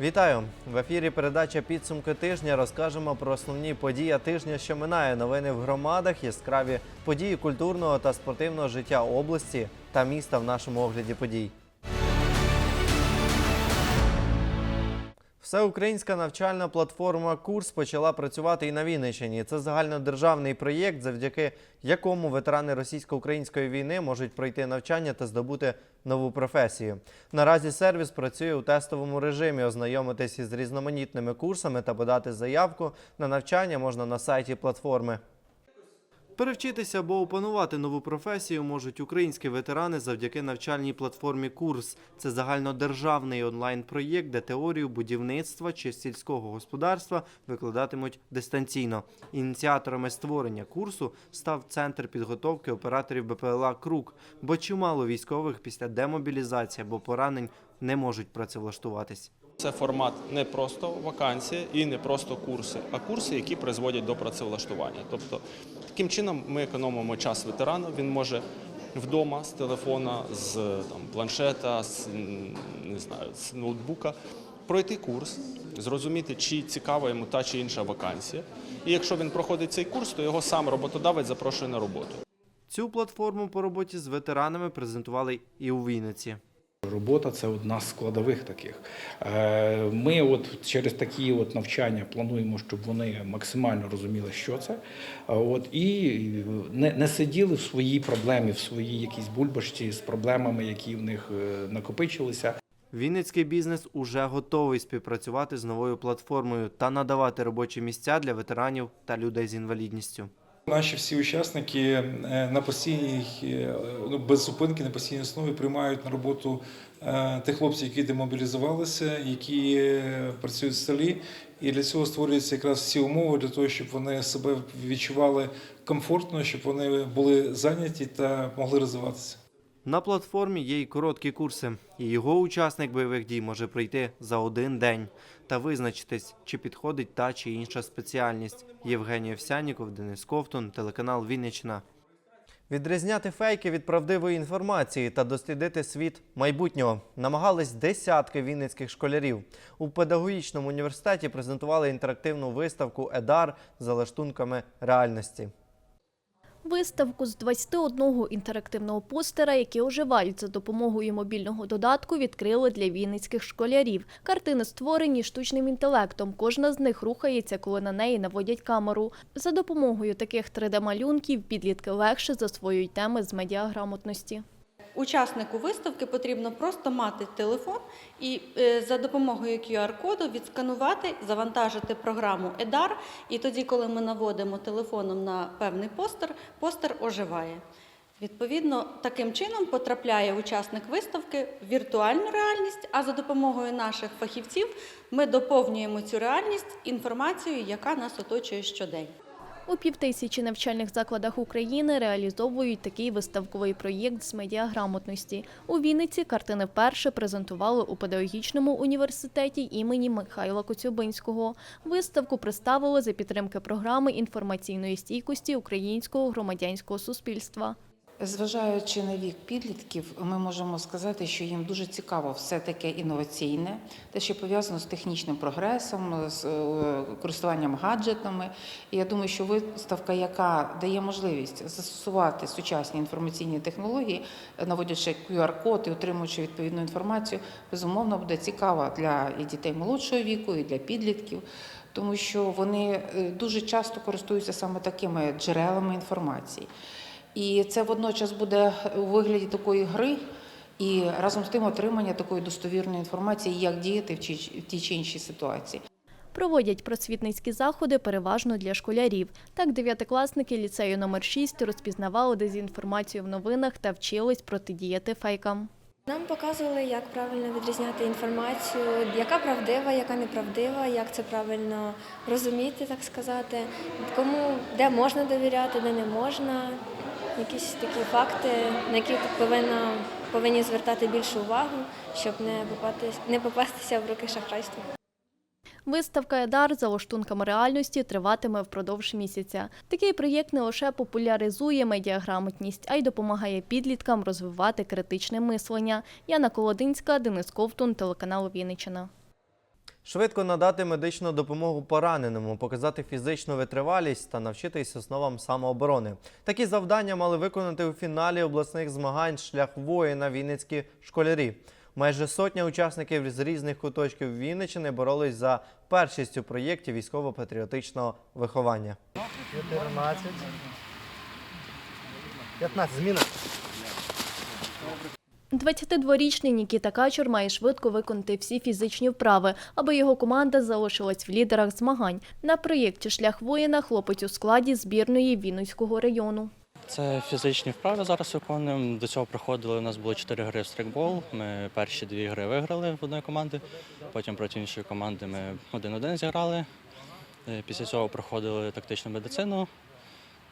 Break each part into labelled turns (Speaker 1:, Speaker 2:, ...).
Speaker 1: Вітаю в ефірі. Передача підсумки тижня. Розкажемо про основні події тижня, що минає. Новини в громадах, яскраві події культурного та спортивного життя області та міста в нашому огляді подій. Всеукраїнська навчальна платформа Курс почала працювати і на Вінниччині. Це загальнодержавний проєкт, завдяки якому ветерани російсько-української війни можуть пройти навчання та здобути нову професію. Наразі сервіс працює у тестовому режимі. Ознайомитись із різноманітними курсами та подати заявку на навчання можна на сайті платформи. Перевчитися або опанувати нову професію можуть українські ветерани завдяки навчальній платформі Курс. Це загальнодержавний онлайн-проєкт, де теорію будівництва чи сільського господарства викладатимуть дистанційно. Ініціаторами створення курсу став центр підготовки операторів БПЛА Крук, бо чимало військових після демобілізації або поранень не можуть працевлаштуватись.
Speaker 2: Це формат не просто вакансія і не просто курси, а курси, які призводять до працевлаштування. Тобто, таким чином ми економимо час ветерана. Він може вдома з телефона, з там, планшета, з, не знаю, з ноутбука пройти курс, зрозуміти, чи цікава йому та чи інша вакансія. І якщо він проходить цей курс, то його сам роботодавець запрошує на роботу.
Speaker 1: Цю платформу по роботі з ветеранами презентували і у Вінниці.
Speaker 3: Робота це одна з складових таких. Е, Ми от через такі от навчання плануємо, щоб вони максимально розуміли, що це. От, і не, не сиділи в своїй проблемі, в своїй якійсь бульбашці з проблемами, які в них е, накопичилися.
Speaker 1: Вінницький бізнес уже готовий співпрацювати з новою платформою та надавати робочі місця для ветеранів та людей з інвалідністю.
Speaker 4: Наші всі учасники е, на постійній е, ну, без зупинки на постійній основі приймають на роботу е, тих хлопців, які демобілізувалися, які працюють в селі. І для цього створюються якраз всі умови для того, щоб вони себе відчували комфортно, щоб вони були зайняті та могли розвиватися.
Speaker 1: На платформі є й короткі курси, і його учасник бойових дій може прийти за один день та визначитись, чи підходить та чи інша спеціальність. Євгеній Овсяніков, Денис Ковтун, телеканал Вінниччина. Відрізняти фейки від правдивої інформації та дослідити світ майбутнього намагались десятки вінницьких школярів. У педагогічному університеті презентували інтерактивну виставку Едар за лаштунками реальності.
Speaker 5: Виставку з 21 інтерактивного постера, які оживають за допомогою мобільного додатку, відкрили для вінницьких школярів. Картини створені штучним інтелектом. Кожна з них рухається, коли на неї наводять камеру. За допомогою таких 3D-малюнків підлітки легше засвоюють теми з медіаграмотності.
Speaker 6: Учаснику виставки потрібно просто мати телефон і е, за допомогою QR-коду відсканувати, завантажити програму EDAR, і тоді, коли ми наводимо телефоном на певний постер, постер оживає. Відповідно, таким чином потрапляє учасник виставки в віртуальну реальність, а за допомогою наших фахівців ми доповнюємо цю реальність інформацією, яка нас оточує щодень.
Speaker 5: У півтисячі навчальних закладах України реалізовують такий виставковий проєкт з медіаграмотності. У Вінниці картини вперше презентували у педагогічному університеті імені Михайла Коцюбинського. Виставку представили за підтримки програми інформаційної стійкості українського громадянського суспільства.
Speaker 7: Зважаючи на вік підлітків, ми можемо сказати, що їм дуже цікаво все таке інноваційне, те, що пов'язано з технічним прогресом, з е, користуванням гаджетами. І я думаю, що виставка, яка дає можливість застосувати сучасні інформаційні технології, наводячи QR-код і отримуючи відповідну інформацію, безумовно буде цікава для і дітей молодшого віку, і для підлітків. Тому що вони е, дуже часто користуються саме такими джерелами інформації. І це водночас буде у вигляді такої гри і разом з тим отримання такої достовірної інформації, як діяти в, тій чи іншій ситуації.
Speaker 5: Проводять просвітницькі заходи переважно для школярів. Так, дев'ятикласники ліцею номер 6 розпізнавали дезінформацію в новинах та вчились протидіяти фейкам.
Speaker 8: Нам показували, як правильно відрізняти інформацію, яка правдива, яка неправдива, як це правильно розуміти, так сказати, кому де можна довіряти, де не можна. Якісь такі факти, на які повинна, повинні звертати більшу увагу, щоб не попастись, не попастися в руки шахрайства.
Speaker 5: Виставка Едар за лаштунками реальності триватиме впродовж місяця. Такий проєкт не лише популяризує медіаграмотність, а й допомагає підліткам розвивати критичне мислення. Яна Колодинська, Денис Ковтун, телеканал Вінниччина.
Speaker 1: Швидко надати медичну допомогу пораненому, показати фізичну витривалість та навчитись основам самооборони. Такі завдання мали виконати у фіналі обласних змагань шлях воїна вінницькі школярі. Майже сотня учасників з різних куточків Вінниччини боролись за першість у проєкті військово-патріотичного виховання. 14. 15 зміна.
Speaker 5: 22-річний Нікіта Качур має швидко виконати всі фізичні вправи, аби його команда залишилась в лідерах змагань. На проєкті Шлях воїна хлопець у складі збірної Вінницького району.
Speaker 9: Це фізичні вправи зараз виконуємо. До цього проходили. У нас було чотири гри в стрикбол. Ми перші дві гри виграли в одної команди. Потім проти іншої команди ми один-один зіграли. Е, Після цього проходили тактичну медицину.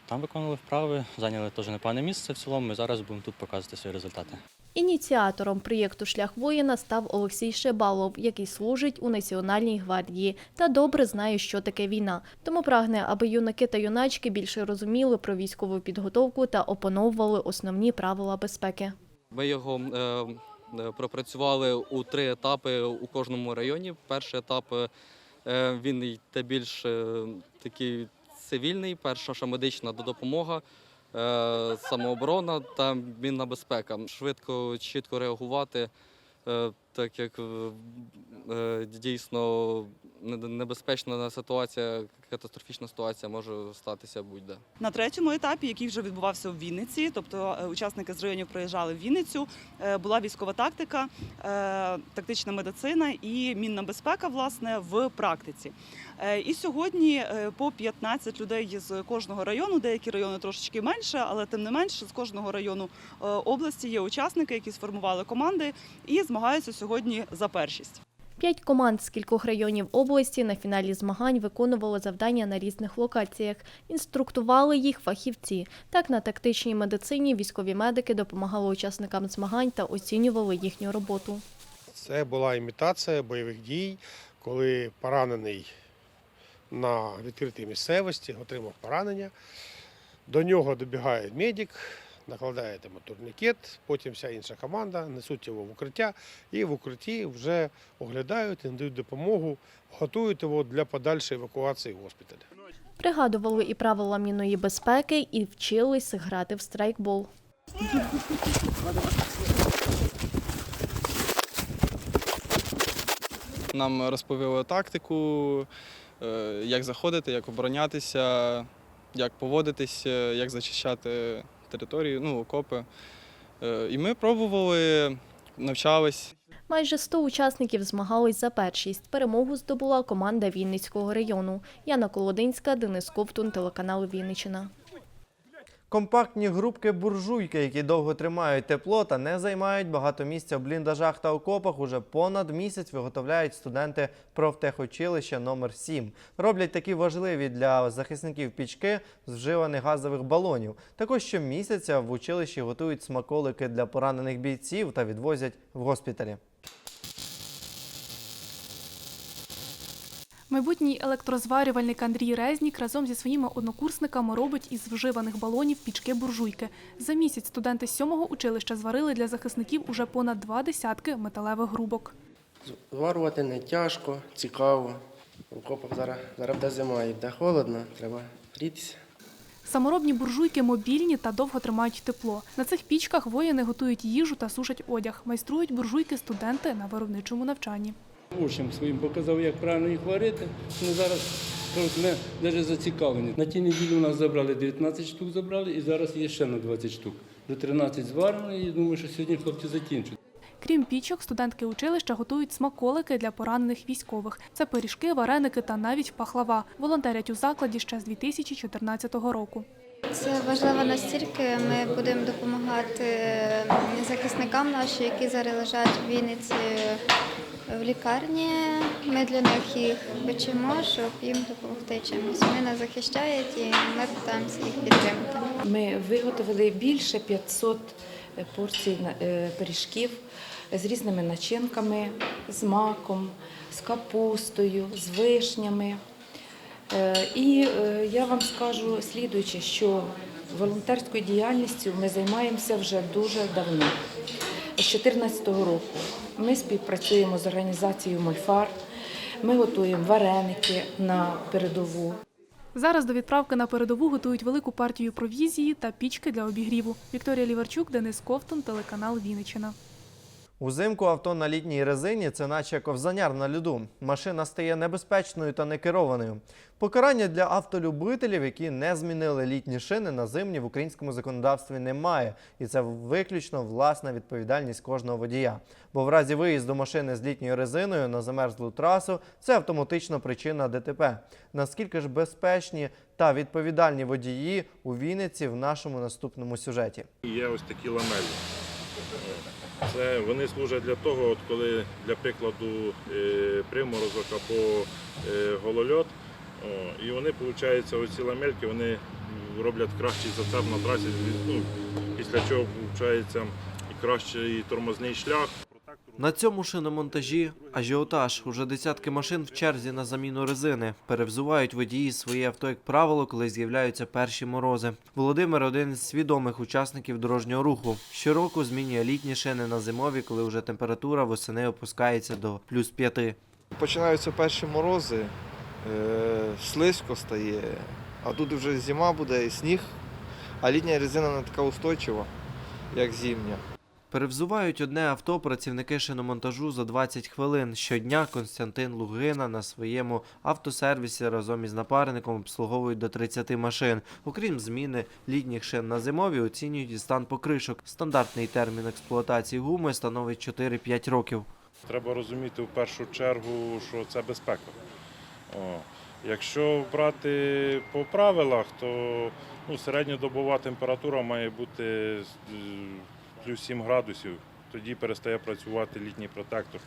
Speaker 9: Там виконували вправи, зайняли теж непогане місце в цілому. І зараз будемо тут показувати свої результати.
Speaker 5: Ініціатором проєкту Шлях воїна став Олексій Шебалов, який служить у Національній гвардії та добре знає, що таке війна. Тому прагне, аби юнаки та юначки більше розуміли про військову підготовку та опановували основні правила безпеки.
Speaker 10: Ми його е, е, пропрацювали у три етапи у кожному районі. Перший етап е, він йде більш такий цивільний, перша медична допомога, самооборона та мінна безпека. Швидко, чітко реагувати, е, так як е, е, дійсно небезпечна ситуація, катастрофічна ситуація може статися будь-де.
Speaker 11: На третьому етапі, який вже відбувався в Вінниці, тобто е, учасники з районів приїжджали в Вінницю, е, була військова тактика, е, тактична медицина і мінна безпека власне в практиці. Е, І сьогодні е, по 15 людей з кожного району, деякі райони трошечки менше, але тим не менше з кожного району е, області є учасники, які сформували команди і змагаються сьогодні за першість.
Speaker 5: П'ять команд з кількох районів області на фіналі змагань виконували завдання на різних локаціях. Інструктували їх фахівці. Так, на тактичній медицині військові медики допомагали учасникам змагань та оцінювали їхню роботу.
Speaker 12: Це була імітація бойових дій, коли поранений на відкритій місцевості отримав поранення. До нього добігає медик, накладає йому турнікет, потім вся інша команда несуть його в укриття і в укритті вже оглядають, надають допомогу, готують його для подальшої евакуації в госпіталь.
Speaker 5: Пригадували і правила мінної безпеки, і вчились грати в страйкбол.
Speaker 13: Нам розповіли тактику, як заходити, як оборонятися, як поводитись, е, як зачищати територію, ну, окопи. Е, І ми пробували, навчались.
Speaker 5: Майже 100 учасників змагались за першість. Перемогу здобула команда Вінницького району. Яна Колодинська, Денис Ковтун, телеканал Вінниччина.
Speaker 1: Компактні групки буржуйки, які довго тримають тепло та не займають багато місця в бліндажах та окопах, уже понад місяць виготовляють студенти профтехучилища номер 7 Роблять такі важливі для захисників пічки з вживаних газових балонів. Також щомісяця в училищі готують смаколики для поранених бійців та відвозять в госпіталі.
Speaker 14: Майбутній електрозварювальник Андрій Резнік разом зі своїми однокурсниками робить із вживаних балонів пічки буржуйки. За місяць студенти сьомого училища зварили для захисників уже понад два десятки металевих грубок.
Speaker 15: Зварювати не тяжко, цікаво. В окопах зараз, зараз буде зима і буде холодно, треба грітися.
Speaker 14: Саморобні буржуйки мобільні та довго тримають тепло. На цих пічках воїни готують їжу та сушать одяг. Майструють буржуйки студенти на виробничому навчанні.
Speaker 16: Учням своїм показав, як правильно їх варити. Ну, зараз ми навіть зацікавлені. На тій неділі у нас забрали 19 штук, забрали, і зараз є ще на 20 штук. Вже 13 зварено, і думаю, що сьогодні хлопці закінчать.
Speaker 14: Крім пічок, студентки училища готують смаколики для поранених військових. Це пиріжки, вареники та навіть пахлава. Волонтерять у закладі ще з 2014 року.
Speaker 8: Це важливо настільки. Ми будемо допомагати захисникам нашим, які зараз лежать в Вінниці в лікарні. Ми для них їх печемо, щоб їм допомогти чимось. Вони нас захищають і ми намагаємося їх підтримати.
Speaker 7: Ми виготовили більше 500 порцій е, пиріжків з різними начинками, з маком, з капустою, з вишнями. Е, І е, я вам скажу слідуюче, що волонтерською діяльністю ми займаємося вже дуже давно. З 2014 року ми співпрацюємо з організацією Мольфар.
Speaker 17: Ми готуємо вареники на передову.
Speaker 14: Зараз до відправки на передову готують велику партію провізії та пічки для обігріву. Вікторія Ліварчук, Денис Ковтун, телеканал Вінниччина.
Speaker 1: Узимку авто на літній резині це наче ковзаняр на льоду. Машина стає небезпечною та некерованою. Покарання для автолюбителів, які не змінили літні шини на зимні в українському законодавстві немає. І це виключно власна відповідальність кожного водія. Бо в разі виїзду машини з літньою резиною на замерзлу трасу це автоматично причина ДТП. Наскільки ж безпечні та відповідальні водії у Вінниці в нашому наступному сюжеті?
Speaker 18: Є ось такі ламелі. Це вони служать для того, от коли для прикладу е, приморозок або е, голольот. І вони, виходить, оці ламельки вони роблять кращий зацеп на трасі, ну, після чого виходить кращий тормозний шлях.
Speaker 1: На цьому шиномонтажі ажіотаж. Уже десятки машин в черзі на заміну резини. Перевзувають водії свої авто, як правило, коли з'являються перші морози. Володимир один із свідомих учасників дорожнього руху. Щороку змінює літні шини на зимові, коли вже температура восени опускається до плюс п'яти.
Speaker 19: Починаються перші морози, е, слизько стає, а тут вже зима буде і сніг, а літня резина не така устойчива, як зимня.
Speaker 1: Перевзувають одне авто працівники шиномонтажу за 20 хвилин. Щодня Константин Лугина на своєму автосервісі разом із напарником обслуговують до 30 машин. Окрім зміни літніх шин на зимові, оцінюють і стан покришок. Стандартний термін експлуатації гуми становить 4-5 років.
Speaker 18: Треба розуміти в першу чергу, що це безпека. О, якщо брати по правилах, то ну, середньодобова температура має бути плюс 7 градусів, тоді перестає працювати літній протектор.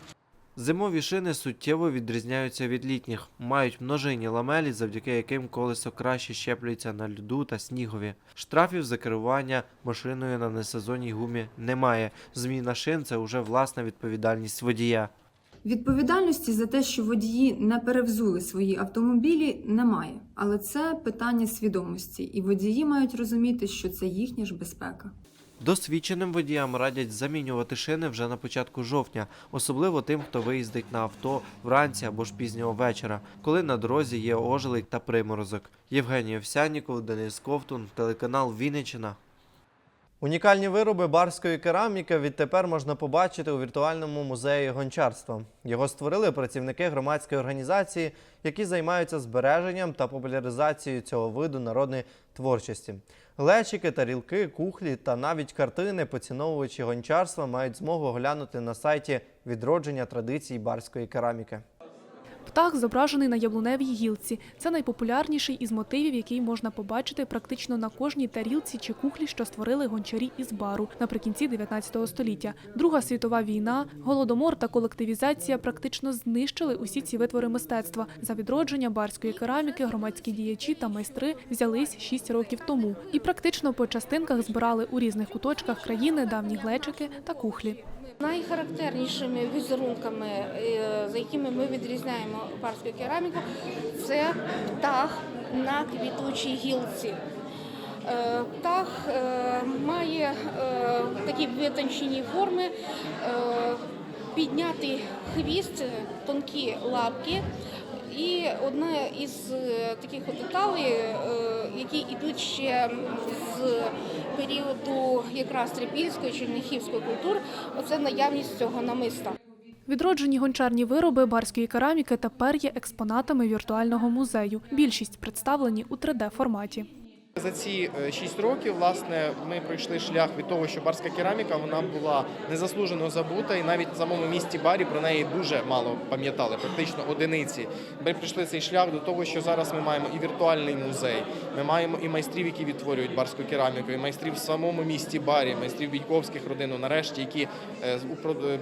Speaker 1: Зимові шини суттєво відрізняються від літніх, мають множинні ламелі, завдяки яким колесо краще щеплюється на льоду та снігові. Штрафів за керування машиною на несезонній гумі немає. Зміна шин це вже власна відповідальність водія.
Speaker 20: Відповідальності за те, що водії не перевзули свої автомобілі, немає. Але це питання свідомості, і водії мають розуміти, що це їхня ж безпека.
Speaker 1: Досвідченим водіям радять замінювати шини вже на початку жовтня, особливо тим, хто виїздить на авто вранці або ж пізнього вечора, коли на дорозі є ожеледь та приморозок. Євгеній Овсянніков, Денис Ковтун, телеканал Вінниччина. Унікальні вироби барської кераміки відтепер можна побачити у віртуальному музеї гончарства. Його створили працівники громадської організації, які займаються збереженням та популяризацією цього виду народної творчості. Глечики, тарілки, кухлі та навіть картини поціновувачі гончарства мають змогу оглянути на сайті відродження традицій барської кераміки.
Speaker 14: Птах зображений на яблуневій гілці. Це найпопулярніший із мотивів, який можна побачити практично на кожній тарілці чи кухлі, що створили гончарі із бару наприкінці 19 століття. Друга світова війна, голодомор та колективізація практично знищили усі ці витвори мистецтва. За відродження барської кераміки громадські діячі та майстри взялись 6 років тому і практично по частинках збирали у різних куточках країни давні глечики та кухлі.
Speaker 21: Найхарактернішими візерунками, е, за якими ми відрізняємо барську кераміку, це птах на квітучій гілці. Птах е, має е, такі витончені форми, піднятий хвіст, тонкі лапки. І одна із таких деталей, які йдуть ще з періоду якраз трипільської черніхівської культури, оце наявність цього намиста.
Speaker 14: Відроджені гончарні вироби барської кераміки тепер є експонатами віртуального музею. Більшість представлені у 3D-форматі.
Speaker 22: За ці е, шість років власне ми пройшли шлях від того, що барська кераміка вона була незаслужено забута, і навіть в самому місті барі про неї дуже мало пам'ятали, практично одиниці. Ми прийшли цей шлях до того, що зараз ми маємо і віртуальний музей. Ми маємо і майстрів, які відтворюють барську кераміку, і майстрів в самому місті барі, майстрів бійковських родин, нарешті, які е,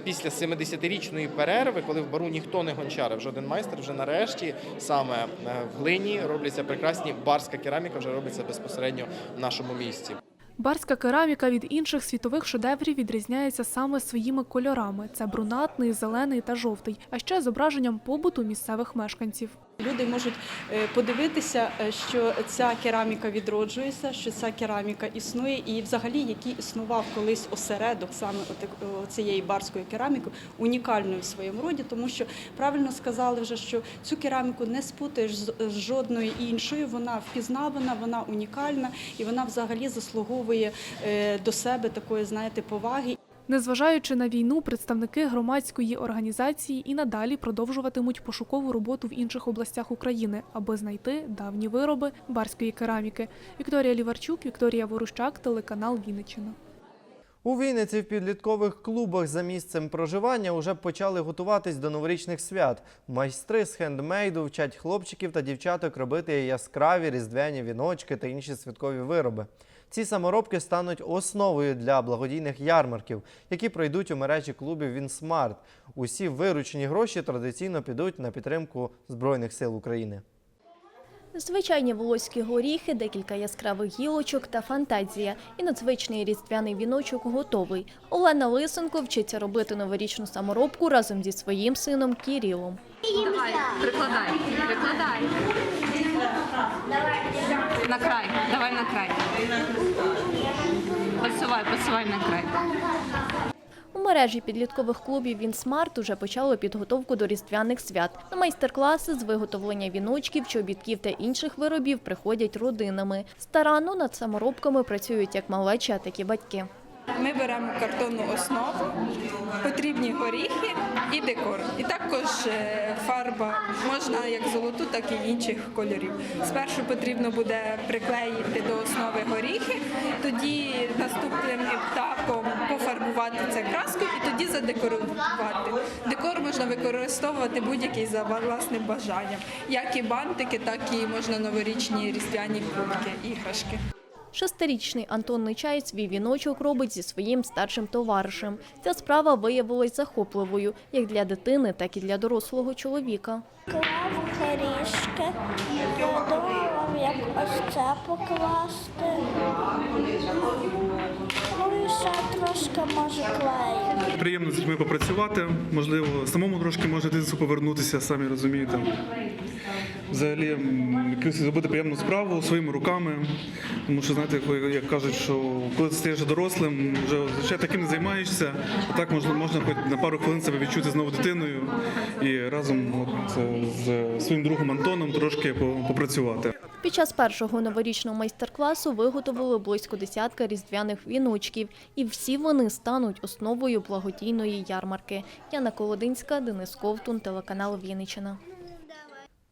Speaker 22: після 70-річної перерви, коли в бару ніхто не гончарив, жоден майстер вже нарешті саме е, в глині робляться прекрасні барська кераміка, вже робиться безпосередньо в нашому місті.
Speaker 14: Барська кераміка від інших світових шедеврів відрізняється саме своїми кольорами: це брунатний, зелений та жовтий, а ще зображенням побуту місцевих мешканців.
Speaker 23: Люди можуть е, подивитися, е, що ця кераміка відроджується, що ця кераміка існує, і взагалі який існував колись осередок саме цієї барської кераміки, унікальною в своєму роді, тому що правильно сказали вже, що цю кераміку не спутаєш з з жодною іншою. Вона впізнавана, вона унікальна і вона взагалі заслуговує е, до себе такої, знаєте, поваги.
Speaker 14: Незважаючи на війну, представники громадської організації і надалі продовжуватимуть пошукову роботу в інших областях України, аби знайти давні вироби барської кераміки. Вікторія Ліварчук, Вікторія Ворущак, телеканал Вінниччина.
Speaker 1: У Вінниці в підліткових клубах за місцем проживання вже почали готуватись до новорічних свят. Майстри з хендмейду вчать хлопчиків та дівчаток робити яскраві різдвяні віночки та інші святкові вироби. Ці саморобки стануть основою для благодійних ярмарків, які пройдуть у мережі клубів Вінсмарт. Усі виручені гроші традиційно підуть на підтримку Збройних сил України.
Speaker 5: Звичайні волоські горіхи, декілька яскравих гілочок та фантазія. І надзвичний різдвяний віночок готовий. Олена Лисенко вчиться робити новорічну саморобку разом зі своїм сином Кірілом.
Speaker 24: Давай, прикладай, прикладай. На край, давай на край. Посувай, посувай на край.
Speaker 5: У мережі підліткових клубів Вінсмарт уже почали підготовку до різдвяних свят. На майстер-класи з виготовлення віночків, чобітків та інших виробів приходять родинами. Старанно над саморобками працюють як малеча, так і батьки.
Speaker 25: Ми беремо картонну основу, потрібні горіхи і декор. І також е, фарба можна як золоту, так і інших кольорів. Спершу потрібно буде приклеїти до основи горіхи, тоді наступним етапом пофарбувати це краскою і тоді задекорувати. Декор можна використовувати будь-який за власним бажанням, як і бантики, так і можна новорічні різдвяні кульки, іграшки.
Speaker 5: Шестирічний Антон Нечай свій віночок робить зі своїм старшим товаришем. Ця справа виявилась захопливою як для дитини, так і для дорослого чоловіка.
Speaker 26: Клав горішки. Я думала, як ось це покласти. Ну і ще трошки може клею.
Speaker 27: Приємно з дітьми попрацювати, можливо, самому трошки може дитинству повернутися, самі розумієте. Взагалі, якусь зробити приємну справу своїми руками. Тому що, знаєте, як кажуть, що коли ти стаєш дорослим, вже ще таким не займаєшся, а так можна, можна хоч на пару хвилин себе відчути знову дитиною і разом от, е, з своїм другом Антоном трошки попрацювати.
Speaker 5: Під час першого новорічного майстер-класу виготовили близько десятка різдвяних віночків, і всі вони стануть основою благодійної ярмарки. Яна Колодинська, Денис Ковтун, телеканал Вінниччина.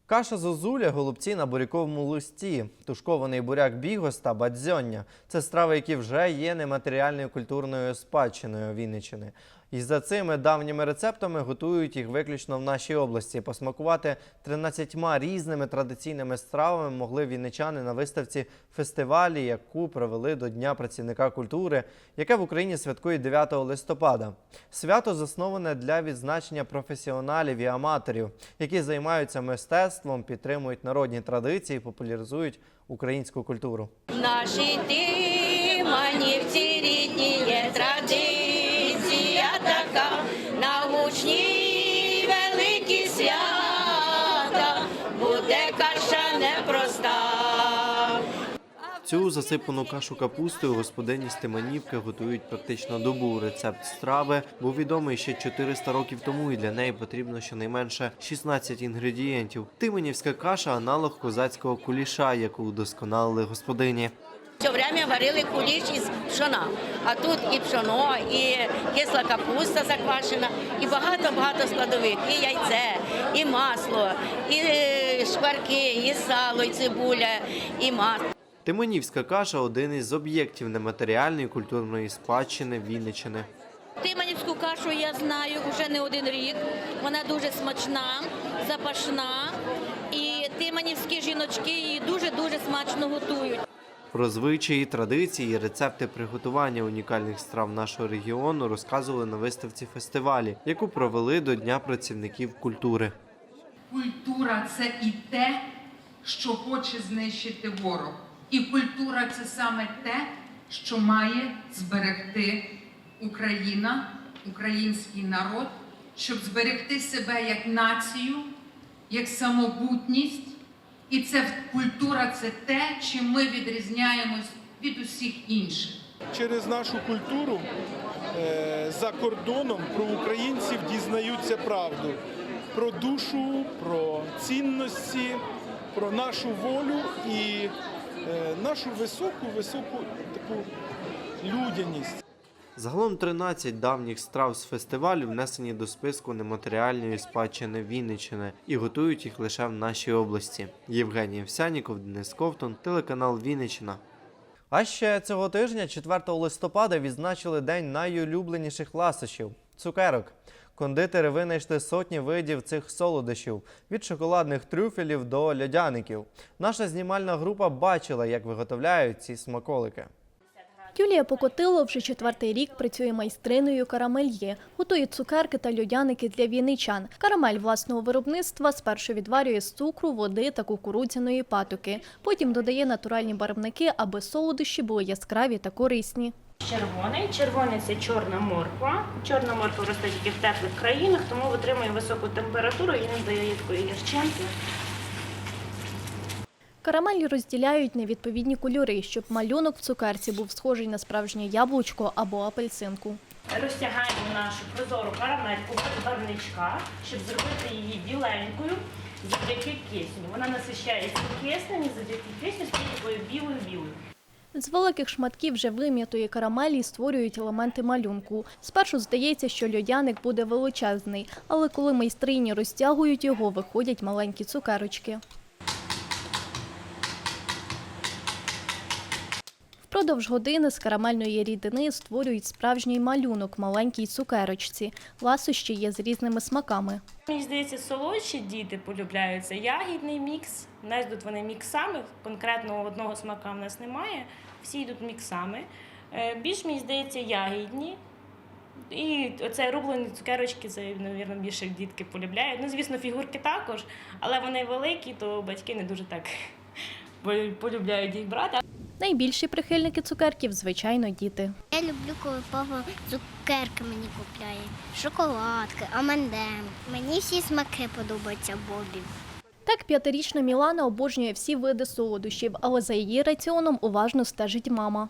Speaker 1: Каша зозуля, голубці на буряковому листі, тушкований буряк бігос та бадзьоння – це страви, які вже є нематеріальною культурною спадщиною Вінниччини. І за цими давніми рецептами готують їх виключно в нашій області. Посмакувати 13 різними традиційними стравами могли вінничани на виставці фестивалі, яку провели до Дня працівника культури, яке в Україні святкує 9 листопада. Свято засноване для відзначення професіоналів і аматорів, які займаються мистецтвом, підтримують народні традиції, популяризують українську культуру.
Speaker 28: Наші тиманівці рідні є традиція
Speaker 1: Цю засипану кашу капустою господині Стеманівки готують практично добу. Рецепт страви був відомий ще 400 років тому, і для неї потрібно щонайменше 16 інгредієнтів. Тименівська каша аналог козацького куліша, яку удосконалили господині.
Speaker 28: Все время варили куліш із пшона, а тут і пшоно, і кисла капуста заквашена, і багато-багато складових, і яйце, і масло, і е, шкварки, і сало, і цибуля, і масло.
Speaker 1: Тимонівська каша один із об'єктів нематеріальної культурної спадщини Вінниччини.
Speaker 28: Тиманівську кашу я знаю вже не один рік. Вона дуже смачна, запашна. І тиманівські жіночки її дуже-дуже смачно готують.
Speaker 1: Про звичаї, традиції, і рецепти приготування унікальних страв нашого регіону розказували на виставці фестивалі, яку провели до Дня працівників культури.
Speaker 29: Культура це і те, що хоче знищити ворог. І культура це саме те, що має зберегти Україна, український народ, щоб зберегти себе як націю як самобутність, і це культура це те, чим ми відрізняємось від усіх інших.
Speaker 30: Через нашу культуру е, за кордоном про українців дізнаються правду. Про душу, про цінності, про нашу волю. І нашу високу, високу таку людяність.
Speaker 1: Загалом 13 давніх страв з фестивалю внесені до списку нематеріальної спадщини Вінниччини і готують їх лише в нашій області. Євгеній Овсяніков, Денис Ковтун, телеканал Вінниччина. А ще цього тижня, 4 листопада, відзначили день найулюбленіших ласощів цукерок. Кондитери винайшли сотні видів цих солодощів від шоколадних трюфелів до льодяників. Наша знімальна група бачила, як виготовляють ці смаколики.
Speaker 5: Юлія Покотило вже четвертий рік працює майстриною карамельє, готує цукерки та льодяники для вінничан. Карамель власного виробництва спершу відварює з цукру, води та кукурудзяної патоки. Потім додає натуральні барвники, аби солодощі були яскраві та корисні.
Speaker 31: Червоний. Червоний це чорна морква. Чорна морква росте тільки в теплих країнах, тому витримує високу температуру і не дає такої гірчинки.
Speaker 5: Карамель розділяють на відповідні кольори, щоб малюнок в цукерці був схожий на справжнє яблучко або апельсинку.
Speaker 31: Розтягаємо нашу прозору карамельку в барвничка, щоб зробити її біленькою завдяки кисню. Вона насищається киснем і завдяки кисню стає такою білою-білою.
Speaker 5: З великих шматків вже вим'ятої карамелі створюють елементи малюнку. Спершу здається, що льодяник буде величезний, але коли майстрині розтягують його, виходять маленькі цукерочки. Впродовж години з карамельної рідини створюють справжній малюнок маленькій цукерочці. Ласощі є з різними смаками.
Speaker 31: Мені здається, солодші діти полюбляються. Ягідний мікс. У нас йдуть вони міксами. Конкретного одного смака в нас немає. Всі йдуть міксами. Е, Більш мені здається, ягідні. І оце рублені цукерочки, це, мабуть, більше дітки полюбляють. Ну, звісно, фігурки також, але вони великі, то батьки не дуже так полюбляють їх брати.
Speaker 5: Найбільші прихильники цукерків, звичайно, діти.
Speaker 26: Я люблю, коли папа цукерки мені купляє, шоколадки, амандем. Мені всі смаки подобаються Бобі.
Speaker 5: Так, п'ятирічна Мілана обожнює всі види солодощів, але за її раціоном уважно стежить мама.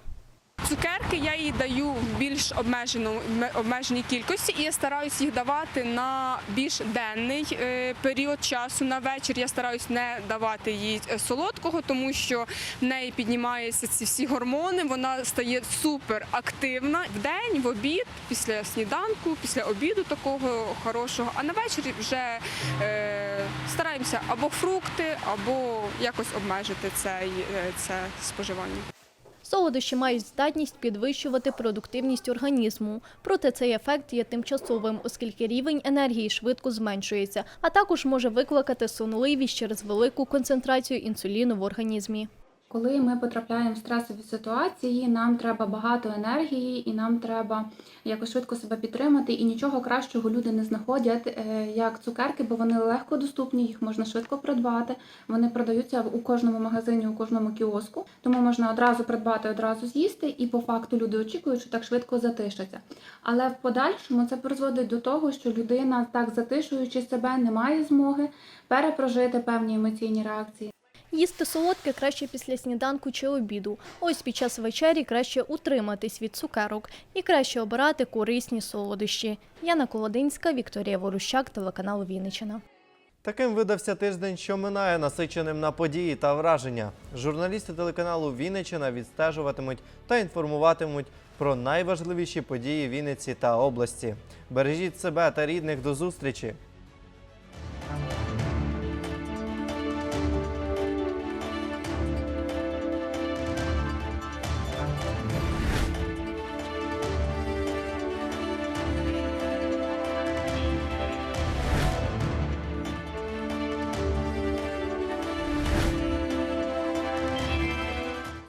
Speaker 32: Цукерки я їй даю в більш обмежену обмеженій кількості, і я стараюсь їх давати на більш денний е, період часу. На вечір я стараюсь не давати їй е, солодкого, тому що в неї піднімаються ці всі гормони. Вона стає супер активна в день, в обід, після сніданку, після обіду такого хорошого. А на вечір вже е, стараємося або фрукти, або якось обмежити цей, е, це споживання.
Speaker 5: Солодощі мають здатність підвищувати продуктивність організму. Проте цей ефект є тимчасовим, оскільки рівень енергії швидко зменшується, а також може викликати сонливість через велику концентрацію інсуліну в організмі.
Speaker 33: Коли ми потрапляємо в стресові ситуації, нам треба багато енергії і нам треба якось швидко себе підтримати. І нічого кращого люди не знаходять, е, як цукерки, бо вони легко доступні, їх можна швидко придбати. Вони продаються у кожному магазині, у кожному кіоску. Тому можна одразу придбати, одразу з'їсти, і по факту люди очікують, що так швидко затишаться. Але в подальшому це призводить до того, що людина, так затишуючи себе, не має змоги перепрожити певні емоційні реакції.
Speaker 5: Їсти солодке краще після сніданку чи обіду. Ось під час вечері краще утриматись від цукерок і краще обирати корисні солодощі. Яна Колодинська, Вікторія Ворущак, телеканал Вінниччина.
Speaker 1: Таким видався тиждень, що минає насиченим на події та враження. Журналісти телеканалу Вінниччина відстежуватимуть та інформуватимуть про найважливіші події Вінниці та області. Бережіть себе та рідних до зустрічі!